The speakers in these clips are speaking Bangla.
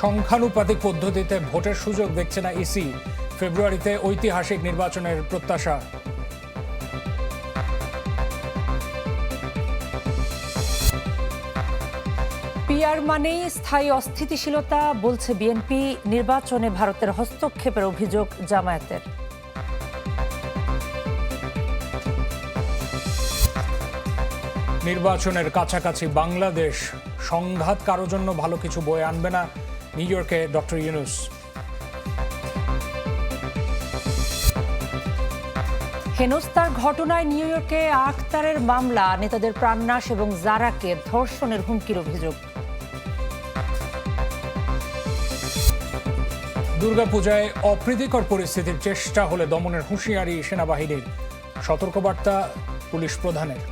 সংখ্যানুপাতিক পদ্ধতিতে ভোটের সুযোগ দেখছে না ইসি। ফেব্রুয়ারিতে ঐতিহাসিক নির্বাচনের প্রত্যাশা। পিয়ার মানেই স্থায়ী অস্থিতিশীলতা বলছে বিএনপি। নির্বাচনে ভারতের হস্তক্ষেপের অভিযোগ জামায়াতের। নির্বাচনের কাছাকাছি বাংলাদেশ সংঘাত কারোর জন্য ভালো কিছু বয়ে আনবে না। নিউ ইয়র্কে ডক্টর ইউনুস হেনস্তার ঘটনায় নিউ ইয়র্কে আখতারের মামলা নেতাদের প্রাণনাশ এবং জারাকে ধর্ষণের হুমকির অভিযোগ। দুর্গাপূজায় অপ্রীতিকর পরিস্থিতির চেষ্টা হলে দমনের হুঁশিয়ারি সেনাবাহিনীর। সতর্কবার্তা পুলিশ প্রধানের।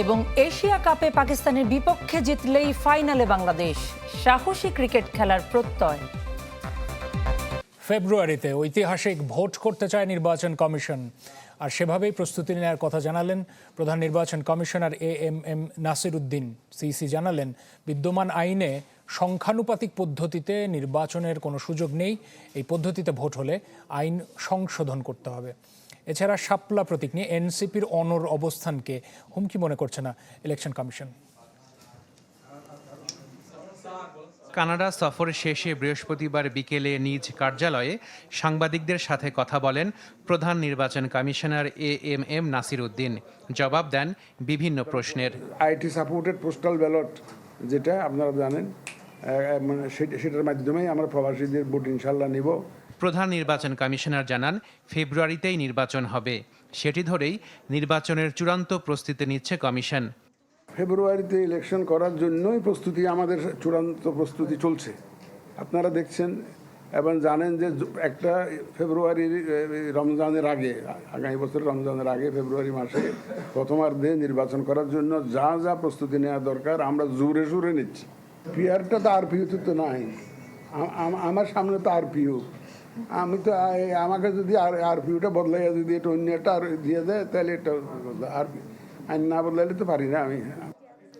এবং এশিয়া কাপে পাকিস্তানের বিপক্ষে জিতলেই ফাইনালে বাংলাদেশ। সাহসী ক্রিকেট খেলার প্রত্যয়। ফেব্রুয়ারিতে ঐতিহাসিক ভোট করতে চায় নির্বাচন কমিশন। আর সেভাবেই প্রস্তুতি নেওয়ার কথা জানালেন প্রধান নির্বাচন commissioner A M M Nasir Uddin CC জানালেন, বিদ্যমান আইনে সংখ্যানুপাতিক পদ্ধতিতে নির্বাচনের কোনো সুযোগ নেই। এই পদ্ধতিতে ভোট হলে আইন সংশোধন করতে হবে। এছাড়া শাপলা প্রতীক নিয়ে এনসিপির অনর অবস্থানকে হুমকি মনে করছে না ইলেকশন কমিশন। কানাডা সফর শেষে বৃহস্পতিবার বিকেলে নিজ কার্যালয়ে সাংবাদিকদের সাথে কথা বলেন প্রধান নির্বাচন commissioner A M M Nasir Uddin. জবাব দেন বিভিন্ন প্রশ্নের। আইটি সাপোর্টেড পোস্টাল ব্যালট যেটা আপনারা জানেন মানে সেটার মাধ্যমেই আমরা প্রবাসীদের ভোট ইনশাল্লাহ নিব। প্রধান নির্বাচন কমিশনার জানান, ফেব্রুয়ারিতেই নির্বাচন হবে। সেটি ধরেই নির্বাচনের চূড়ান্ত প্রস্তুতি নিচ্ছে কমিশন। ফেব্রুয়ারিতে ইলেকশন করার জন্যই প্রস্তুতি, আমাদের চূড়ান্ত প্রস্তুতি চলছে। আপনারা দেখছেন এবং জানেন যে একটা ফেব্রুয়ারির রমজানের আগে, আগামী বছর রমজানের আগে, ফেব্রুয়ারি মাসে প্রথমার্ধে নির্বাচন করার জন্য যা যা প্রস্তুতি নেওয়া দরকার আমরা জোরে সোরে নিচ্ছি। পিয়ারটা তো আর পিউতে তো নাই। আমার সামনে তো আর পিউ আমি তো আমাকে যদি আর আর পিউটা বদলাইয়া যদি এটা অন্য একটা আর দিয়ে দেয় তাহলে এটা আর আইন না বদলাইলে তো পারি না আমি।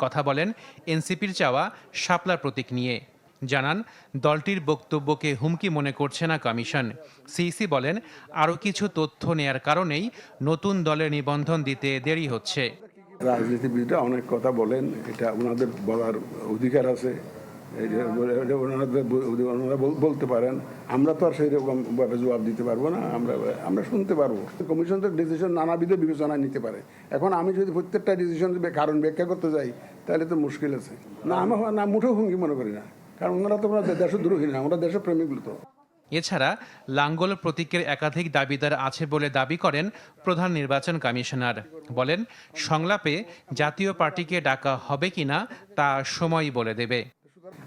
কথা বলেন এনসিপির চাওয়া শাপলা প্রতীক নিয়ে। জানান দলটির বক্তব্যকে হুমকি মনে করছে না কমিশন। সিইসি বলেন আরও কিছু তথ্য নেয়ার কারণেই নতুন দলের নিবন্ধন দিতে দেরি হচ্ছে। রাজনীতিবিদরা অনেক কথা বলেন এটা ওনাদের বলার অধিকার আছে। বলতে পারেন, আমরা তো আর সেই রকম ভাবে জবাব দিতে পারব না, আমরা আমরা শুনতে পারব। কমিশন তো ডিসিশন নানাবিধ বিবেচনায় নিতে পারে। এখন আমি যদি প্রত্যেকটা ডিসিশন কারণ ব্যাখ্যা করতে যাই, তাহলে তো মুশকিল আছে। না, আমি না মুঠেও হুঙ্গি মনে করি না। কারণ ওনারা তো দেশদ্রোহী না আমরা দেশপ্রেমিক তো এছাড়া লাঙ্গল প্রতীকের একাধিক দাবিদার আছে বলে দাবি করেন প্রধান নির্বাচন কমিশনার। বলেন, সংলাপে জাতীয় পার্টিকে ডাকা হবে কিনা তা সময়ই বলে দেবে।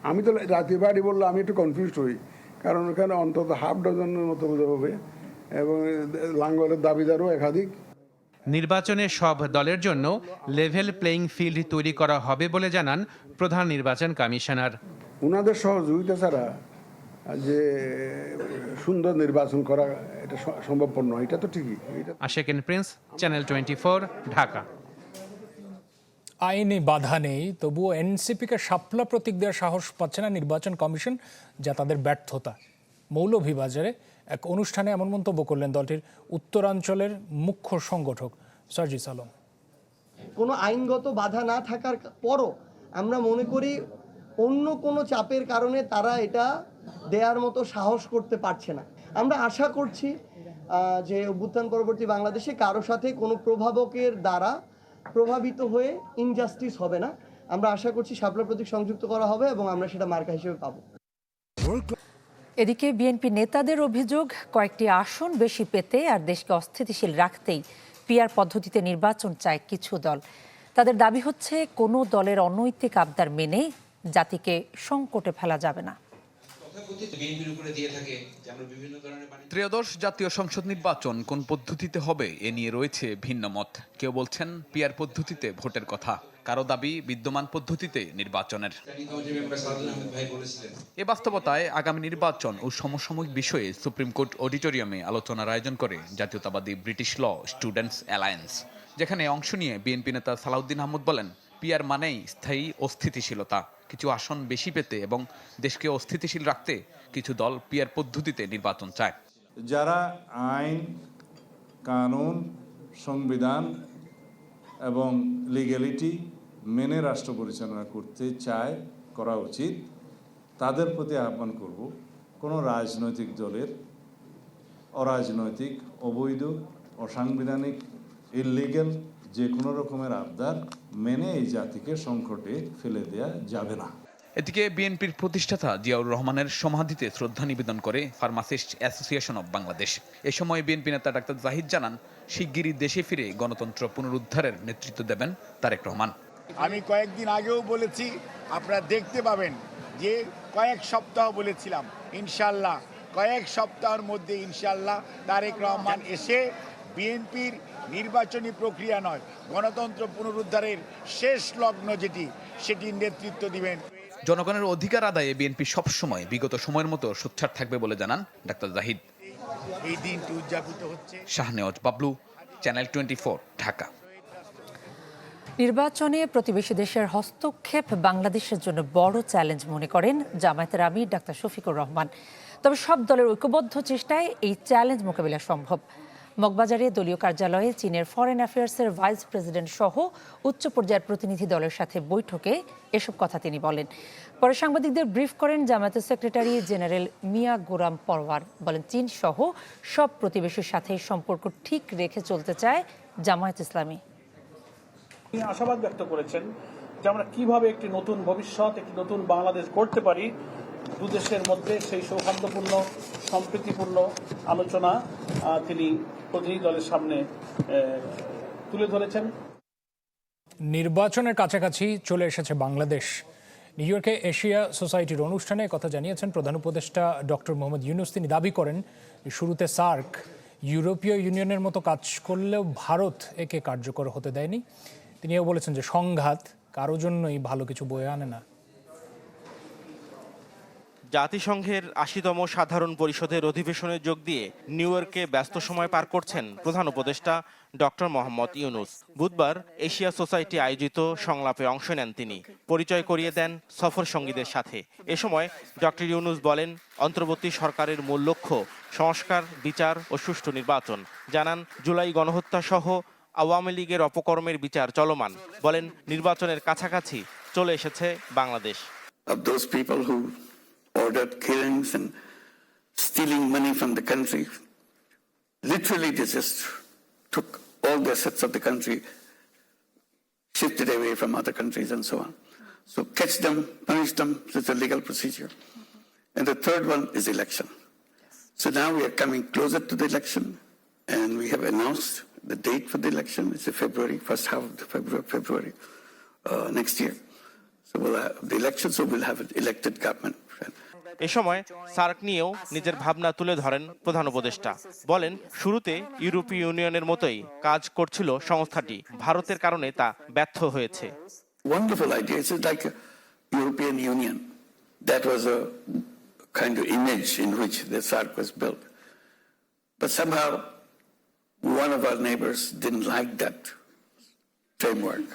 আমি তো জাতীয় বাড়ি বললে আমি একটু কনফিউজড হই। কারণ ওখানে অন্তত হাফ ডজনের মতো বোঝা হবে। এবং লাঙ্গলের দাবিদারও একাধিক। নির্বাচনে সব দলের জন্য লেভেল প্লেইং ফিল্ড তৈরি করা হবে বলে জানান প্রধান নির্বাচন কমিশনার। ওনাদের সহযোগিতা ছাড়া যে সুন্দর নির্বাচন করা এটা সম্ভবপর নয়। এটা তো ঠিকই। Ashequen Prince channel twenty Dhaka. আইনি বাধা নেই, তবুও এনসিপিকে সাপলা প্রতীক দেওয়ার সাহস পাচ্ছে না নির্বাচন কমিশন, যা তাদের ব্যর্থতা। মৌলভীবাজারে এক অনুষ্ঠানে এমন মন্তব্য করলেন দলটির উত্তরাঞ্চলের মুখ্য সংগঠক সার্জিস আলম। কোনো আইনগত বাধা না থাকার পরও আমরা মনে করি অন্য কোনো চাপের কারণে তারা এটা দেয়ার মতো সাহস করতে পারছে না। আমরা আশা করছি যে অভ্যুত্থান পরবর্তী বাংলাদেশে কারও সাথে কোনো প্রভাবকের দ্বারা প্রভাবিত হয়ে ইনজাস্টিস হবে না। আমরা আশা করছি শাপলা প্রতীক সংযুক্ত করা হবে এবং আমরা সেটা মার্কা হিসেবে পাবো। এদিকে বিএনপি নেতাদের অভিযোগ, কয়েকটি আসন বেশি পেতে আর দেশকে অস্থিতিশীল রাখতেই পিয়ার পদ্ধতিতে নির্বাচন চায় কিছু দল। তাদের দাবি হচ্ছে, কোনো দলের অনৈতিক আবদার মেনে জাতিকে সংকটে ফেলা যাবে না। ত্রয়োদশ জাতীয় সংসদ নির্বাচন কোন পদ্ধতিতে হবে এ নিয়ে রয়েছে ভিন্ন মত। কেউ বলছেন পিয়ার পদ্ধতিতে ভোটের কথা। কারও দাবি বিদ্যমান পদ্ধতিতে নির্বাচনের। এ বাস্তবতায় আগামী নির্বাচন ও সমসাময়িক বিষয়ে সুপ্রিম কোর্ট অডিটোরিয়ামে আলোচনার আয়োজন করে জাতীয়তাবাদী ব্রিটিশ ল স্টুডেন্টস অ্যালায়েন্স, যেখানে অংশ নিয়ে বিএনপি নেতা সালাউদ্দিন আহমদ বলেন পিয়ার মানেই স্থায়ী অস্থিতিশীলতা, কিছু আসন বেশি পেতে এবং দেশকে অস্থিতিশীল রাখতে কিছু দল পিয়ার পদ্ধতিতে নির্বাচন চায়। যারা আইন, কানুন, সংবিধান এবং লিগ্যালিটি মেনে রাষ্ট্র পরিচালনা করতে চায়, করা উচিত। তাদের প্রতি আহ্বান করব, কোনো রাজনৈতিক দলের অরাজনৈতিক, অবৈধ, অসাংবিধানিক ইললিগ্যাল যে কোনো রকমের আবদার মেনে এই জাতিকে সংকটে ফেলে দেয়া যাবে না। এদিকে বিএনপির প্রতিষ্ঠাতা জিয়াউর রহমানের সমাধিতে শ্রদ্ধা নিবেদন করে ফার্মাসিস্ট অ্যাসোসিয়েশন অব বাংলাদেশ। এ সময় বিএনপি নেতা ডাক্তার জাহিদ জানান শিগগিরই দেশে ফিরে গণতন্ত্র পুনরুদ্ধারের নেতৃত্ব দেবেন তারেক রহমান। আমি কয়েকদিন আগেও বলেছি আপনারা দেখতে পাবেন যে কয়েক সপ্তাহ বলেছিলাম ইনশাল্লাহ। কয়েক সপ্তাহের মধ্যে ইনশাল্লাহ তারেক রহমান এসে বিএনপির নির্বাচনী প্রক্রিয়া নয় গণতন্ত্র পুনরুদ্ধারের শেষ লগ্ন যেটি সেটির নেতৃত্ব দিবেন। জনগণের অধিকার আদায়ে বিএনপি সবসময় বিগত সময়ের মতো সোচ্চার থাকবে বলে জানান ডাক্তার জাহিদ। এই দিনটি উদযাপিত হচ্ছে শাহনেওয়াজ বাবলু চ্যানেল টোয়েন্টি ঢাকা। নির্বাচনে প্রতিবেশী দেশের হস্তক্ষেপ বাংলাদেশের জন্য বড় চ্যালেঞ্জ মনে করেন জামায়াতের আমির ডাক্তার শফিকুর রহমান। তবে সব দলের ঐক্যবদ্ধ চেষ্টায় এই চ্যালেঞ্জ মোকাবিলা সম্ভব। মগবাজারে দলীয় কার্যালয়ে চীনের ফরেন অ্যাফেয়ার্সের ভাইস প্রেসিডেন্ট সহ উচ্চ পর্যায়ের প্রতিনিধি দলের সাথে বৈঠকে এসব কথা তিনি বলেন। পরে সাংবাদিকদের ব্রিফ করেন জামায়াতের সেক্রেটারি জেনারেল মিয়া গোরাম পরওয়ার। বলেন, চীন সহ সব প্রতিবেশীর সাথে সম্পর্ক ঠিক রেখে চলতে চায় জামায়াত ইসলামী। আশাবাদ ব্যক্ত করেছেন যে আমরা কীভাবে একটি নতুন ভবিষ্যৎ, একটি নতুন বাংলাদেশ গড়তে পারি। দু দেশের মধ্যে সেই সৌহার্দ্যপূর্ণ, সম্প্রীতিপূর্ণ আলোচনা তিনি প্রতিনিধি দলের সামনে তুলে ধরেছেন। নির্বাচনের কাছাকাছি চলে এসেছে বাংলাদেশ। নিউ ইয়র্কে এশিয়া সোসাইটির অনুষ্ঠানে কথা জানিয়েছেন প্রধান উপদেষ্টা ডক্টর মোহাম্মদ ইউনুস। তিনি দাবি করেন, শুরুতে সার্ক, ইউরোপীয় ইউনিয়নের মতো কাজ করলেও ভারত একে কার্যকর হতে দেয়নি। তিনিও বলেছেন যে সংঘাত কারও জন্যই ভালো কিছু বয়ে আনে না। জাতিসংঘের আশিতম সাধারণ পরিষদের অধিবেশনে যোগ দিয়ে নিউ ইয়র্কে ব্যস্ত সময় পার করছেন প্রধান উপদেষ্টা ডক্টর মোহাম্মদ ইউনুস। বুধবার এশিয়া সোসাইটি আয়োজিত সংলাপে অংশ নেন তিনি। পরিচয় করিয়ে দেন সফর সঙ্গীদের সাথে। এ সময় ডক্টর ইউনুস বলেন, অন্তর্বর্তী সরকারের মূল লক্ষ্য সংস্কার, বিচার ও সুষ্ঠু নির্বাচন। জানান, জুলাই গণহত্যা সহ আওয়ামী লীগের অপকর্মের বিচার চলমান। বলেন, নির্বাচনের কাছাকাছি চলে এসেছে Bangladesh. Of those people who ordered killings and stealing money from the country. Literally, they just took all the assets of the country, shifted away from other countries, and so on. So, catch them, punish them, it's a legal procedure. And the third one is election. So now we are coming closer to the election, and we have announced the date for the election. It's February, first half of February, February uh, next year. So we'll have the election, so we'll have an elected government. এ সময় সার্ক নিয়েও নিজের ভাবনা তুলে ধরেন প্রধান উপদেষ্টা বলেন শুরুতে ইউরোপীয় ইউনিয়নের মতোই কাজ করছিল সংস্থাটি ভারতের কারণে তা ব্যর্থ হয়েছে Wonderful idea. It's like European Union. That was a kind of image in which the SARC was built. But somehow, one of our neighbors didn't like that framework.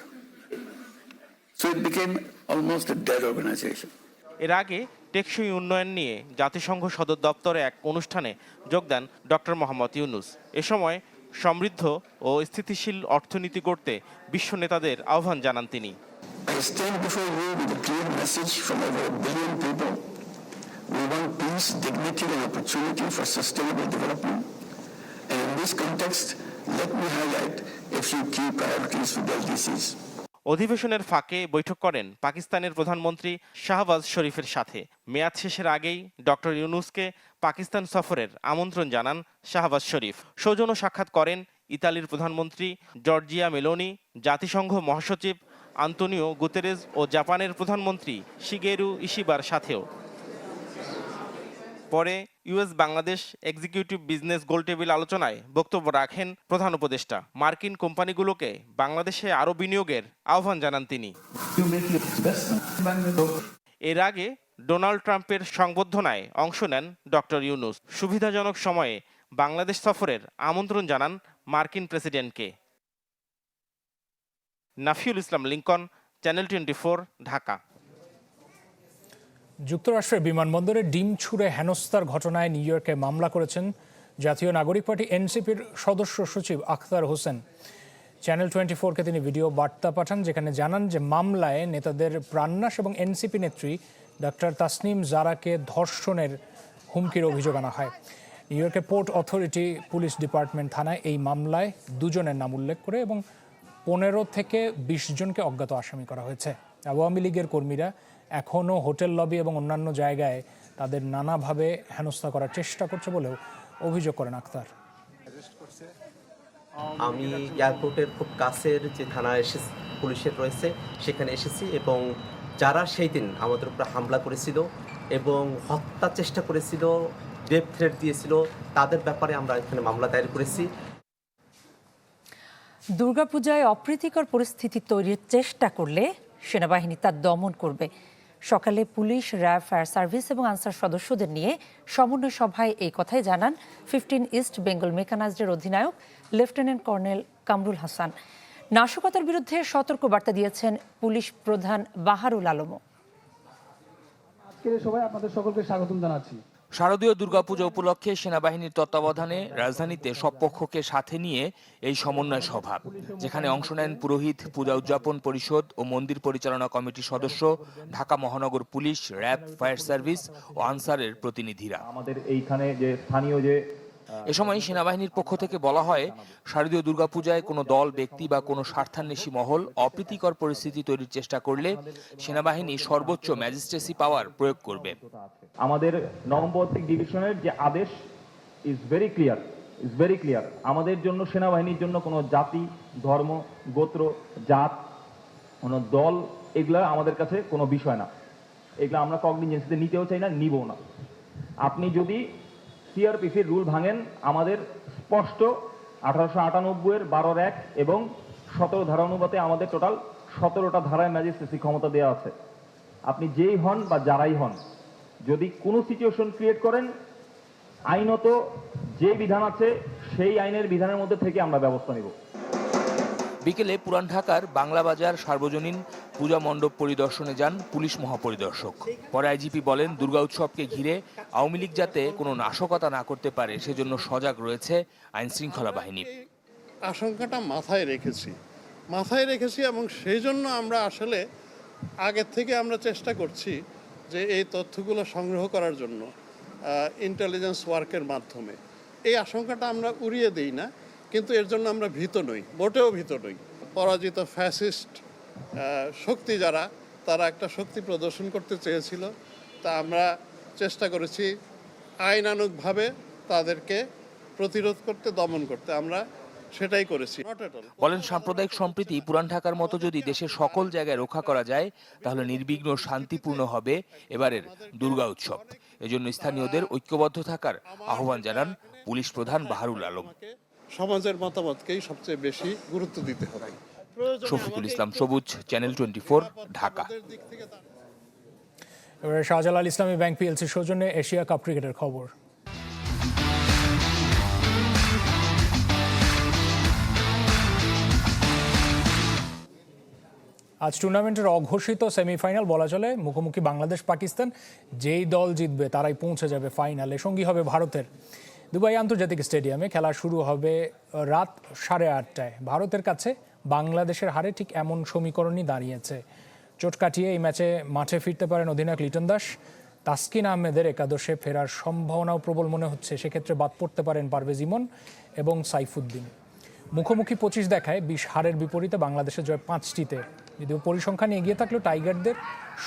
So it became almost a dead organization. এর আগে টেকসই উন্নয়ন নিয়ে জাতিসংঘ সদর দপ্তরে এক অনুষ্ঠানে যোগ দেন ডক্টর মোহাম্মদ ইউনুস এ সময় সমৃদ্ধ ও স্থিতিশীল অর্থনীতি গড়তে বিশ্ব নেতাদের আহ্বান জানান তিনি. We want peace, dignity, and opportunity for sustainable development. And in this context, let me highlight a few key priorities for the LDCs. অধিবেশনের ফাঁকে বৈঠক করেন পাকিস্তানের প্রধানমন্ত্রী শাহবাজ শরীফের সাথে। মেয়াদ শেষের আগেই ডক্টর ইউনুসকে পাকিস্তান সফরের আমন্ত্রণ জানান শাহবাজ শরীফ। সৌজন্য সাক্ষাৎ করেন ইতালির প্রধানমন্ত্রী জর্জিয়া মেলোনি, জাতিসংঘ মহাসচিব আন্তোনিও গুতেরেজ ও জাপানের প্রধানমন্ত্রী শিগেরু ইশিবার সাথেও। পরে ইউএস বাংলাদেশ এক্সিকিউটিভ বিজনেস গোলটেবিল আলোচনায় বক্তব্য রাখেন প্রধান উপদেষ্টা। মার্কিন কোম্পানিগুলোকে বাংলাদেশে আরও বিনিয়োগের আহ্বান জানান তিনি। এর আগে ডোনাল্ড ট্রাম্পের সংবর্ধনায় অংশ নেন ডক্টর ইউনুস। সুবিধাজনক সময়ে বাংলাদেশ সফরের আমন্ত্রণ জানান মার্কিন প্রেসিডেন্টকে। Nafiul Islam Lincoln, channel twenty Dhaka. যুক্তরাষ্ট্রের বিমানবন্দরে ডিম ছুঁড়ে হেনস্থার ঘটনায় নিউ ইয়র্কে মামলা করেছেন জাতীয় নাগরিক পার্টি এনসিপির সদস্য সচিব আখতার হোসেন। চ্যানেল টোয়েন্টি ফোরকে তিনি ভিডিও বার্তা পাঠান যেখানে জানান যে মামলায় নেতাদের প্রাণনাশ এবং এনসিপি নেত্রী ডক্টর তাসনিম জারাকে ধর্ষণের হুমকির অভিযোগ আনা হয়। নিউ ইয়র্কের পোর্ট অথরিটি পুলিশ ডিপার্টমেন্ট থানায় এই মামলায় দুজনের নাম উল্লেখ করে এবং পনেরো থেকে বিশ জনকে অজ্ঞাত আসামি করা হয়েছে। আওয়ামী লীগের কর্মীরা এখনও হোটেল লবি এবং অন্যান্য জায়গায় তাদের নানাভাবে হেনস্থা করার চেষ্টা করছে বলেও অভিযোগ করেন আক্তার। আমি এয়ারপোর্টের খুব কাছের যে থানা এসে পুলিশের রয়েছে সেখানে এসেছি এবং যারা সেই দিন আমাদের উপরে হামলা করেছিল এবং হত্যার চেষ্টা করেছিল রেপ থ্রেট দিয়েছিল তাদের ব্যাপারে আমরা এখানে মামলা দায়ের করেছি। দুর্গাপূজায় অপ্রীতিকর পরিস্থিতি তৈরির চেষ্টা করলে সেনাবাহিনী তার দমন করবে। সকালে পুলিশ, র্যাব, ফায়ার সার্ভিস এবং আনসার সদস্যদের নিয়ে সমন্বয় সভায় এই কথাই জানান ফিফটিন ইস্ট বেঙ্গল মেকানাইজডের অধিনায়ক, লেফটেন্যান্ট কর্নেল কামরুল হাসান। নাশকতার বিরুদ্ধে সতর্ক বার্তা দিয়েছেন পুলিশ প্রধান বাহারুল আলমও। আজকের সবাই আপনাদের সকলকে স্বাগতম জানাচ্ছি। শারদীয় দুর্গাপূজা উপলক্ষে সেনাবাহিনীর তত্ত্বাবধানে রাজধানীতে সব পক্ষকে সাথে নিয়ে এই সমন্বয় সভা, যেখানে অংশ নেন পুরোহিত, পূজা উদযাপন পরিষদ ও মন্দির পরিচালনা কমিটির সদস্য, ঢাকা মহানগর পুলিশ, র্যাব, ফায়ার সার্ভিস ও আনসারের প্রতিনিধিরা। আমাদের এইখানে যে স্থানীয় যে এ সময় সেনাবাহিনীর পক্ষ থেকে বলা হয়, শারদীয় দুর্গাপূজায় কোনো দল, ব্যক্তি বা কোনো স্বার্থান্বেষী মহল অপ্রীতিকর পরিস্থিতি তৈরির চেষ্টা করলে সেনাবাহিনী সর্বোচ্চ ম্যাজিস্ট্রেসি পাওয়ার প্রয়োগ করবে। আমাদের নবমপত্রিক ডিভিশনের যে আদেশ is very clear is very clear আমাদের জন্য, সেনাবাহিনীর জন্য কোনো জাতি, ধর্ম, গোত্র, জাত, কোনো দল, এগুলা আমাদের কাছে কোনো বিষয় না। এগুলো আমরা কগনিজেন্সিতে নিতেও চাই না, নিবও না। আপনি যদি সিআরপিসির রুল ভাঙেন আমাদের স্পষ্ট আঠারোশো আটানব্বইয়ের বারোর এক এবং সতেরো ধারা অনুপাতে আমাদের টোটাল সতেরোটা ধারায় ম্যাজিস্ট্রেসি ক্ষমতা দেওয়া আছে। আপনি যেই হন বা যারাই হন, যদি কোনো সিচুয়েশন ক্রিয়েট করেন, আইনত যে বিধান আছে, সেই আইনের বিধানের মধ্যে থেকে আমরা ব্যবস্থা নিব। বিকেলে পুরান ঢাকার বাংলা বাজার সার্বজনীন পূজা মণ্ডপ পরিদর্শনে যান পুলিশ মহাপরিদর্শক। পরে আইজিপি বলেন, দুর্গা উৎসবকে ঘিরে আওয়ামী লীগ যাতে কোনো নাশকতা না করতে পারে, সেজন্য সজাগ রয়েছে আইন শৃঙ্খলা বাহিনী। আশঙ্কাটা মাথায় রেখেছি। মাথায় রেখেছি এবং সেই জন্য আমরা আসলে আগের থেকে আমরা চেষ্টা করছি যে এই তথ্যগুলো সংগ্রহ করার জন্য ইন্টেলিজেন্স ওয়ার্কের মাধ্যমে। এই আশঙ্কাটা আমরা উড়িয়ে দিই না, কিন্তু এর জন্য আমরা ভীত নই, মোটেও ভীত নই। পরাজিত ফ্যাসিস্ট শক্তি যারা তারা একটা শক্তি প্রদর্শন করতে চেয়েছিল। তা আমরা চেষ্টা করেছি আইনানুগভাবে তাদেরকে প্রতিরোধ করতে দমন করতে। আমরা সেটাই করেছি। বলেন সাম্প্রদায়িক সম্প্রীতি পুরান ঢাকার মতো যদি দেশের সকল জায়গায় রক্ষা করা যায় তাহলে নির্বিঘ্ন শান্তিপূর্ণ হবে এবারের দুর্গা উৎসব। এজন্য স্থানীয়দের ঐক্যবদ্ধ থাকার আহ্বান জানান পুলিশ প্রধান বাহারুল আলম। সমাজের মতামতকেই সবচেয়ে বেশি গুরুত্ব দিতে হবে। শফিকুল ইসলাম সবুজ চ্যানেল টোয়েন্টি ঢাকা। এবারে শাহজালাল ইসলামী ব্যাংক পিএলসির সৌজন্যে এশিয়া কাপ ক্রিকেটের খবর। আজ টুর্নামেন্টের অঘোষিত সেমিফাইনাল বলা চলে। মুখোমুখি বাংলাদেশ পাকিস্তান যেই দল জিতবে তারাই পৌঁছে যাবে ফাইনালে। সঙ্গী হবে ভারতের। দুবাই আন্তর্জাতিক স্টেডিয়ামে খেলা শুরু হবে রাত সাড়ে আটটায়। ভারতের কাছে বাংলাদেশের হারে ঠিক এমন সমীকরণই দাঁড়িয়েছে। চোট কাটিয়ে এই ম্যাচে মাঠে ফিরতে পারেন অধিনায়ক লিটন দাস। তাসকিন আহমেদের একাদশে ফেরার সম্ভাবনাও প্রবল মনে হচ্ছে, সেক্ষেত্রে বাদ পড়তে পারেন পারভেজ ইমন এবং সাইফুদ্দিন। মুখোমুখি পঁচিশ দেখায় বিশ হারের বিপরীতে বাংলাদেশের জয় পাঁচটিতে। যদিও পরিসংখ্যানে এগিয়ে থাকলেও টাইগারদের,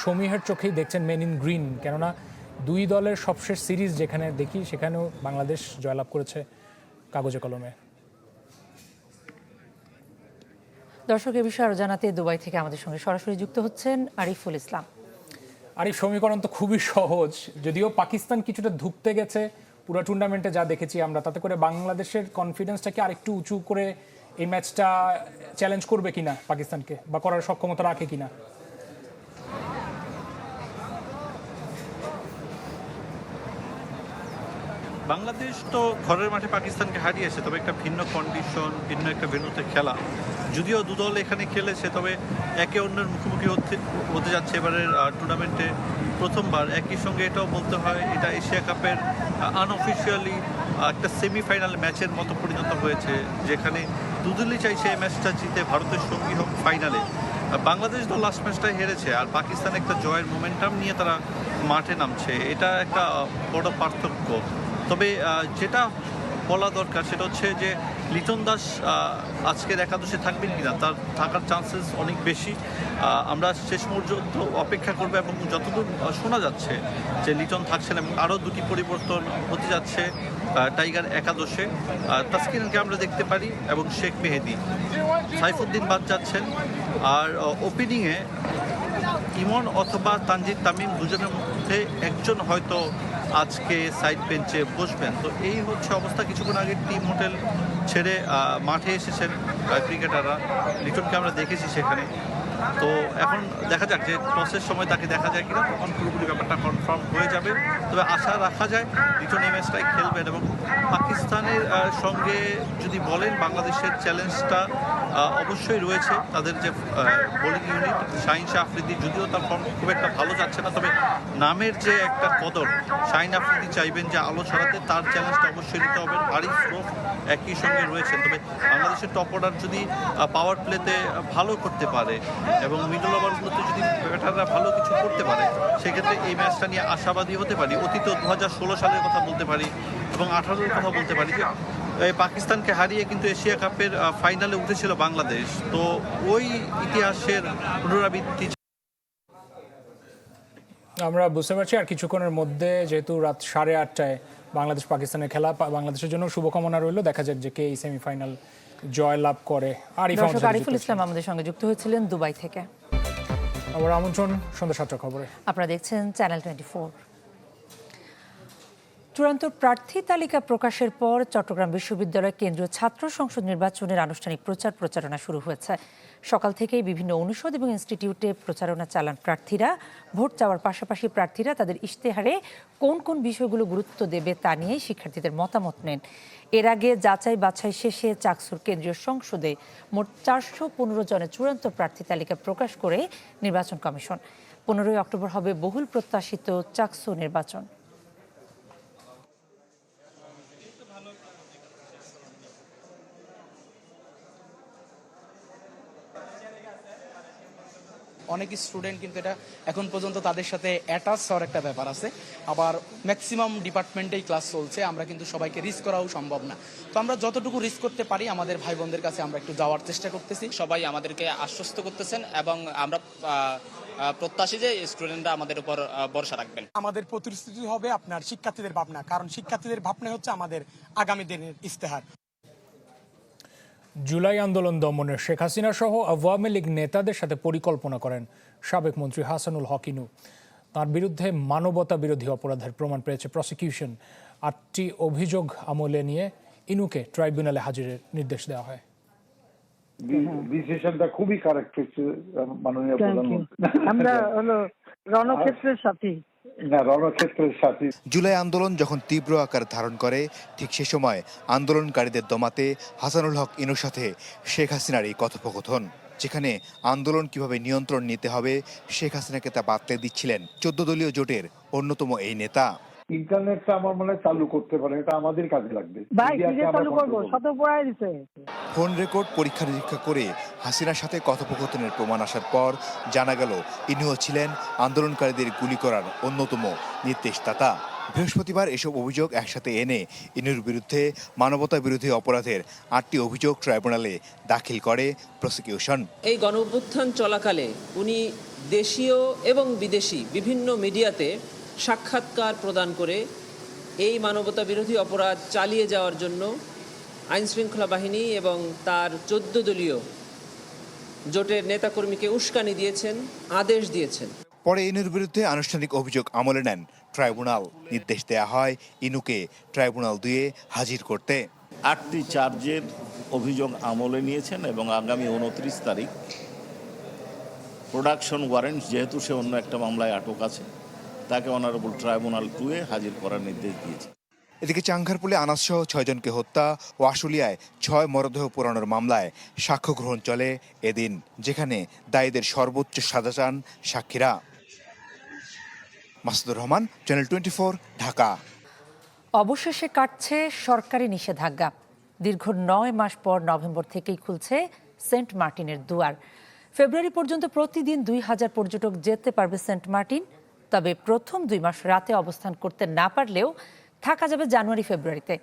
সমীহের চোখেই দেখছেন মেন ইন গ্রিন কেননা দুই দলের সবশেষ সিরিজ যেখানে দেখি, সেখানেও বাংলাদেশ জয়লাভ করেছে কাগজে কলমে। দর্শক এ বিষয়ে আরও জানাতে দুবাই থেকে আমাদের সঙ্গে সরাসরি যুক্ত হচ্ছেন আরিফুল ইসলাম। আরিফ, সমীকরণ তো খুবই সহজ। যদিও পাকিস্তান কিছুটা ধুপতে গেছে, পুরো টুর্নামেন্টে যা দেখেছি আমরা, তাতে করে বাংলাদেশের কনফিডেন্সটাকে আরেকটু উঁচু করে এই ম্যাচটা চ্যালেঞ্জ করবে কিনা পাকিস্তানকে, বা করার সক্ষমতা রাখে কিনা? বাংলাদেশ তো ঘরের মাঠে পাকিস্তানকে হারিয়েছে, তবে একটা ভিন্ন কন্ডিশন ভিন্ন একটা ভেন্যুতে খেলা। যদিও দুদল এখানে খেলেছে, তবে একে অন্যের মুখোমুখি হতে হতে যাচ্ছে এবারের টুর্নামেন্টে প্রথমবার। একই সঙ্গে এটাও বলতে হয়, এটা এশিয়া কাপের আনঅফিসিয়ালি একটা সেমিফাইনাল ম্যাচের মতো পরিণত হয়েছে, যেখানে দুদলই চাইছে এই ম্যাচটা জিতে ভারতের সঙ্গী হোক ফাইনালে বাংলাদেশ তো লাস্ট ম্যাচটাই হেরেছে, আর পাকিস্তান একটা জয়ের মোমেন্টাম নিয়ে তারা মাঠে নামছে। এটা একটা বড় পার্থক্য। তবে যেটা বলা দরকার সেটা হচ্ছে যে লিটন দাস আজকের একাদশে থাকবেন কিনা, তার থাকার চান্সেস অনেক বেশি। আমরা শেষ পর্যন্ত অপেক্ষা করব এবং যতদূর শোনা যাচ্ছে যে লিটন থাকছেন এবং আরও দুটি পরিবর্তন হতে যাচ্ছে টাইগার একাদশে। তাসকিনকে আমরা দেখতে পারি এবং শেখ মেহেদি। সাইফুদ্দিন বাদ যাচ্ছেন। আর ওপেনিংয়ে ইমন অথবা তানজিদ তামিম দুজনের মধ্যে একজন হয়তো আজকে সাইড বেঞ্চে বসবেন। তো এই হচ্ছে অবস্থা। কিছুক্ষণ আগে টিম হোটেল ছেড়ে মাঠে এসেছেন ক্রিকেটাররা লিটনকে আমরা দেখেছি সেখানে। তো এখন দেখা যাক যে টসের সময় তাকে দেখা যায় কিনা। তখন পুরোপুরি ব্যাপারটা কনফার্ম হয়ে যাবে। তবে আশা রাখা যায় লিটন এই ম্যাচটাই খেলবেন এবং পাকিস্তানের সঙ্গে যদি বলেন বাংলাদেশের চ্যালেঞ্জটা অবশ্যই রয়েছে তাদের যে বোলিং ইউনিট শাহিন শাহ আফ্রিদি, যদিও তার ফর্ম খুব একটা ভালো যাচ্ছে না, তবে নামের যে একটা কদর, শাহিন আফ্রিদি চাইবেন যে আলো ছড়াতে, তার চ্যালেঞ্জটা অবশ্যই নিতে হবে। আরিফ রোফ একই সঙ্গে রয়েছেন, তবে বাংলাদেশের টপ অর্ডার যদি পাওয়ার প্লেতে ভালো করতে পারে এবং মিডল ওভারগুলোতে যদি ব্যাটাররা ভালো কিছু করতে পারে, সেক্ষেত্রে এই ম্যাচটা নিয়ে আশাবাদী হতে পারি। অতীত দু হাজার ষোলো সালের কথা বলতে পারি এবং আঠারোর কথা বলতে পারি যে পাকিস্তানকে হারিয়ে কিন্তু এশিয়া কাপের ফাইনালে উঠেছিল বাংলাদেশ। তো ওই ইতিহাসের পুনরাবৃত্তি আমরা বুঝতে পারছি আর কিছুক্ষণের মধ্যে যেহেতু রাত সাড়ে আটটায় বাংলাদেশ পাকিস্তানের খেলা বাংলাদেশের জন্য শুভকামনা রইল। দেখা যাক যে কে এই সেমিফাইনাল জয় লাভ করে। আরিফুল ইসলাম আমাদের সঙ্গে যুক্ত হয়েছিলেন দুবাই থেকে। আবার আমন্ত্রণ সন্ধ্যা সাতটা খবরে। আপনারা দেখছেন চ্যানেল টোয়েন্টি ফোর। চূড়ান্ত প্রার্থী তালিকা প্রকাশের পর চট্টগ্রাম বিশ্ববিদ্যালয় কেন্দ্রীয় ছাত্র সংসদ নির্বাচনের আনুষ্ঠানিক প্রচার প্রচারণা শুরু হয়েছে। সকাল থেকেই বিভিন্ন অনুষদ এবং ইনস্টিটিউটে প্রচারণা চালান প্রার্থীরা। ভোট চাওয়ার পাশাপাশি প্রার্থীরা তাদের ইশতেহারে কোন কোন বিষয়গুলো গুরুত্ব দেবে তা নিয়ে শিক্ষার্থীদের মতামত নেন। এর আগে যাচাই বাছাই শেষে চাকসুর কেন্দ্রীয় সংসদে মোট চারশো পনেরো জনের চূড়ান্ত প্রার্থী তালিকা প্রকাশ করে নির্বাচন কমিশন। পনেরোই অক্টোবর হবে বহুল প্রত্যাশিত চাকসু নির্বাচন। অনেক স্টুডেন্ট কিন্তু এটা এখন পর্যন্ত তাদের সাথে অ্যাটাচ হওয়ার একটা ব্যাপার আছে। আবার ম্যাক্সিমাম ডিপার্টমেন্টেই ক্লাস চলছে আমরা কিন্তু সবাইকে রিস্ক করাও সম্ভব না। তো আমরা যতটুকু রিস্ক করতে পারি আমাদের ভাই বোনদের কাছে আমরা একটু যাওয়ার চেষ্টা করতেছি। সবাই আমাদেরকে আশ্বস্ত করতেছেন এবং আমরা প্রত্যাশী যে স্টুডেন্টরা আমাদের উপর ভরসা রাখবেন। আমাদের প্রতিশ্রুতি হবে আপনার শিক্ষার্থীদের ভাবনা কারণ শিক্ষার্থীদের ভাবনা হচ্ছে আমাদের আগামী দিনের ইস্তেহার জুলাই আন্দোলন দমনে শেখ হাসিনা সহ আওয়ামী লীগ নেতাদের সাথে পরিকল্পনা করেন সাবেক মন্ত্রী হাসানুল হকিনু। তার বিরুদ্ধে মানবতা বিরোধী অপরাধের প্রমাণ পেয়েছে প্রসিকিউশন। আটটি অভিযোগ আমলে নিয়ে ইনুকে ট্রাইব্যুনালে হাজিরের নির্দেশ দেওয়া হয়। ডিসিশনটা খুবই কারেক্ট হচ্ছে মাননীয় প্রধানমন্ত্রী। আমরা হলো রণক্ষেত্রের সাথী রণক্ষেত্রের সাথী। জুলাই আন্দোলন যখন তীব্র আকার ধারণ করে, ঠিক সে সময় আন্দোলনকারীদের দমাতে হাসানুল হক ইনুর সাথে শেখ হাসিনার এই কথোপকথন, যেখানে আন্দোলন কীভাবে নিয়ন্ত্রণ নিতে হবে, শেখ হাসিনাকে তা বাতলে দিচ্ছিলেন চোদ্দ দলীয় জোটের অন্যতম এই নেতা। ইন্টারনেটটা আমার মনে হয় চালু করতে পারে এটা আমাদের কাজে লাগবে। ভাই চালু করব? শত পড়াই দিছে। ফোন রেকর্ড পরীক্ষা নিরীক্ষা করে হাসিনার সাথে কথোপকথনের প্রমাণ আসার পর জানা গেল ইনিও ছিলেন আন্দোলনকারীদের গুলি করার অন্যতম নির্দেশদাতা বৃহস্পতিবার এসব অভিযোগ একসাথে এনে ইনুর বিরুদ্ধে মানবতা বিরোধী অপরাধের আটটি অভিযোগ ট্রাইব্যুনালে দাখিল করে প্রসিকিউশন। এই গণ চলাকালে উনি দেশীয় এবং বিদেশি বিভিন্ন মিডিয়াতে সাক্ষাৎকার প্রদান করে এই মানবতা বিরোধী অপরাধ চালিয়ে যাওয়ার জন্য আইনশৃঙ্খলা বাহিনী এবং তার চোদ্দ দলীয় জোটের নেতাকর্মীকে উস্কানি দিয়েছেন আদেশ দিয়েছেন। পরে ইনুর বিরুদ্ধে আনুষ্ঠানিক অভিযোগ আমলে নেন। ট্রাইব্যুনাল নির্দেশ দেয়া হয় ইনুকে ট্রাইব্যুনাল দিয়ে হাজির করতে। আটটি চার্জের অভিযোগ আমলে নিয়েছেন এবং আগামী উনত্রিশ তারিখ প্রোডাকশন ওয়ারেন্ট যেহেতু সে অন্য একটা মামলায় আটক আছে তাকে অনারেবল ট্রাইব্যুনাল টুয়ে হাজির করার নির্দেশ দিয়েছে। এদিকে চাঙ্গারপুলে আনাস সহ ছয়জনকে হত্যা ও আশুলিয়ায় ছয় মরদেহ পোড়ানোর মামলায় সাক্ষ্য গ্রহণ চলে এদিন যেখানে দায়ীদের সর্বোচ্চ সাজা চান সাক্ষীরা। Masudur Rahman channel twenty four Dhaka. অবশেষে কাটছে সরকারি নিষেধাজ্ঞা। দীর্ঘ নয় মাস পর নভেম্বর থেকেই খুলছে সেন্ট মার্টিনের দুয়ার। ফেব্রুয়ারি পর্যন্ত প্রতিদিন দুই হাজার পর্যটক যেতে পারবে সেন্ট মার্টিন। তবে প্রথম দুই মাস রাতে অবস্থান করতে না পারলেও থাকা যাবে জানুয়ারি, ফেব্রুয়ারিতে।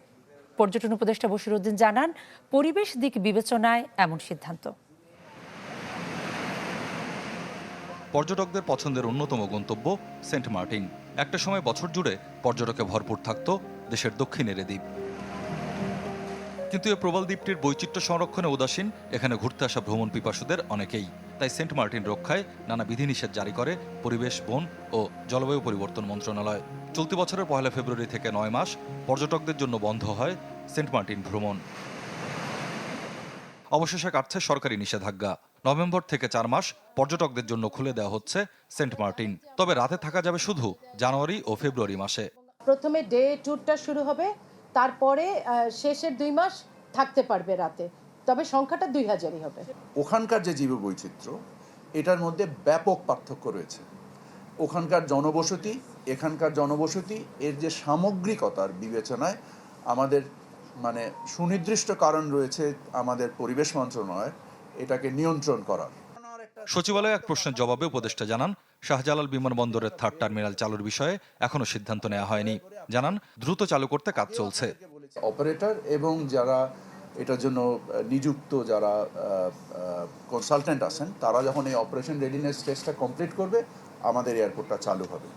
পর্যটন উপদেষ্টা বশিরউদ্দিন জানান, পরিবেশ দিক বিবেচনায় এমন সিদ্ধান্ত। পর্যটকদের পছন্দের অন্যতম গন্তব্য সেন্ট মার্টিন। একটা সময় বছর জুড়ে পর্যটকে ভরপুর থাকত দেশের দক্ষিণের দ্বীপ। কিন্তু এ প্রবাল দ্বীপটির বৈচিত্র্য সংরক্ষণে উদাসীন, এখানে ঘুরতে আসা ভ্রমণ পিপাসুদের অনেকেই। তাই সেন্ট মার্টিন রক্ষায় নানা বিধিনিষেধ জারি করে পরিবেশ, বন ও জলবায়ু পরিবর্তন মন্ত্রণালয়। চলতি বছরের পহেলা ফেব্রুয়ারি থেকে নয় মাস পর্যটকদের জন্য বন্ধ হয় সেন্ট মার্টিন ভ্রমণ। অবশেষে কাটছে সরকারি নিষেধাজ্ঞা। নভেম্বর থেকে চার মাস পর্যটকদের জন্য খুলে দেওয়া হচ্ছে সেন্ট মার্টিন। তবে রাতে থাকা যাবে শুধু জানুয়ারি ও ফেব্রুয়ারি মাসে। প্রথমে ডে ট্যুরটা শুরু হবে, তারপরে শেষের দুই মাস থাকতে পারবে রাতে। তবে সংখ্যাটা দুই হাজারই হবে। ওখানকার যে জীববৈচিত্র্য এটার মধ্যে ব্যাপক পার্থক্য রয়েছে। ওখানকার জনবসতি এখানকার জনবসতি এর যে সামগ্রিকতার বিবেচনায় আমাদের মানে সুনির্দিষ্ট কারণ রয়েছে আমাদের পরিবেশ মন্ত্রণালয় এটাকে নিয়ন্ত্রণ করার। সচিবালয়ে এক প্রশ্নের জবাবে উপদেষ্টা জানান শাহজালাল বিমানবন্দরের থার্ড টার্মিনাল চালুর বিষয়ে এখনও সিদ্ধান্ত নেওয়া হয়নি। জানান দ্রুত চালু করতে কাজ চলছে। অপারেটর এবং যারা এটার জন্য নিযুক্ত যারা কনসালটেন্ট আছেন তারা যখন এই অপারেশন রেডিনেস টেস্টটা কমপ্লিট করবে আমাদের এয়ারপোর্টটা চালু হবে।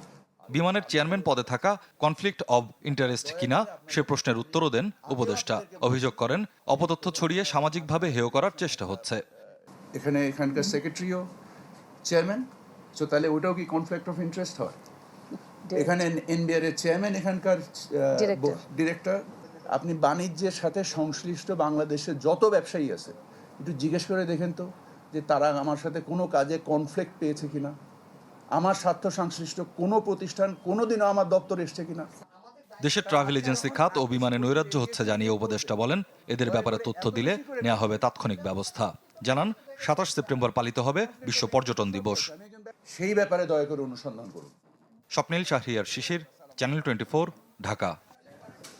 বিমানের চেয়ারম্যান পদে থাকা কনফ্লিক্ট অব ইন্টারেস্ট কিনা সে প্রশ্নের উত্তরও দেন উপদেষ্টা। অভিযোগ করেন অপতথ্য ছড়িয়ে সামাজিকভাবে হেয় করার চেষ্টা হচ্ছে। এখানে এখানকার সেক্রেটারিও চেয়ারম্যান সো তাহলে ওটাও কি কনফ্লিক্ট অফ ইন্টারেস্ট হয়? এখানে এনবিআর এর চেয়ারম্যান এখানকার ডিরেক্টর আপনি বাণিজ্যের সাথে সংশ্লিষ্ট বাংলাদেশের যত ব্যবসায়ী আছে একটু জিজ্ঞেস করে দেখেন তো যে তারা আমার সাথে কোনো কাজে কনফ্লিক্ট পেয়েছে কিনা? আমার স্বার্থ সংশ্লিষ্ট কোনো প্রতিষ্ঠান কোনোদিনও আমার দপ্তর এসছে কিনা? দেশের ট্রাভেল এজেন্সি খাত ও বিমানে নৈরাজ্য হচ্ছে জানিয়ে উপদেষ্টা বলেন এদের ব্যাপারে তথ্য দিলে নেওয়া হবে তাৎক্ষণিক ব্যবস্থা। জানান সাতাশ সেপ্টেম্বর পালিত হবে বিশ্ব পর্যটন দিবস। সেই ব্যাপারে দয়া করে অনুসন্ধান করুন। Swapnil Shahriar Shishir channel twenty Dhaka.